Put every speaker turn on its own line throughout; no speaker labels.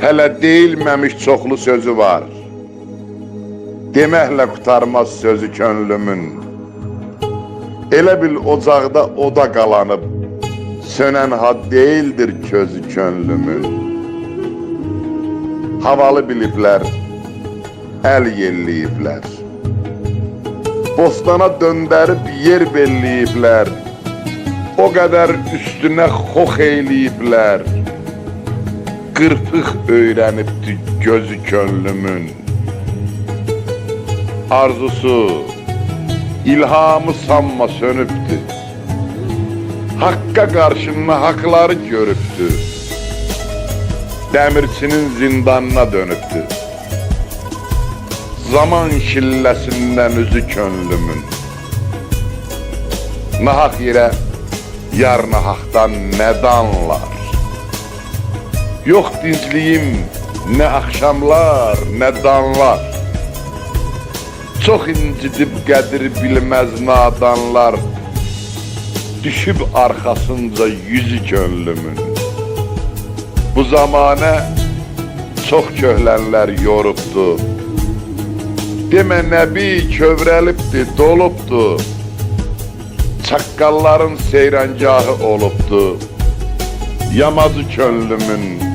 Hələ deyilməmiş çoxlu sözü var. Deməklə qutarmaz sözü könlümün. Elə bil ocaqda oda qalanıb, sönən had deyildir közü könlümün. Havalı biliblər, əl yelləyiblər. Bostana döndərib yer belləyiblər. O qədər üstünə xox eyləyiblər. Qırpıq öyrənibdi gözü könlümün. Arzusu, ilhamı sanma sönübdü. Hakka qarşında haqları görübdü. Dəmirçinin zindanına dönübdü. Zaman şilləsindən üzü könlümün. Nahaq yerə yar nahaqdan nə danlar. Yox dincliyim, nə axşamlar, nə danlar. Çox incidib qədir bilməz nadanlar. Düşüb arxasınca yüzü könlümün. Bu zamanə çox köhlənlər yorubdu. Demə nəbi kövrəlibdi, dolubdu. Çaqqalların seyrangahı olubdu. Yamacı könlümün,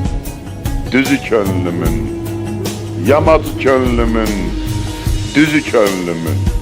düzü könlümün. Yamacı könlümün, düzü könlümün.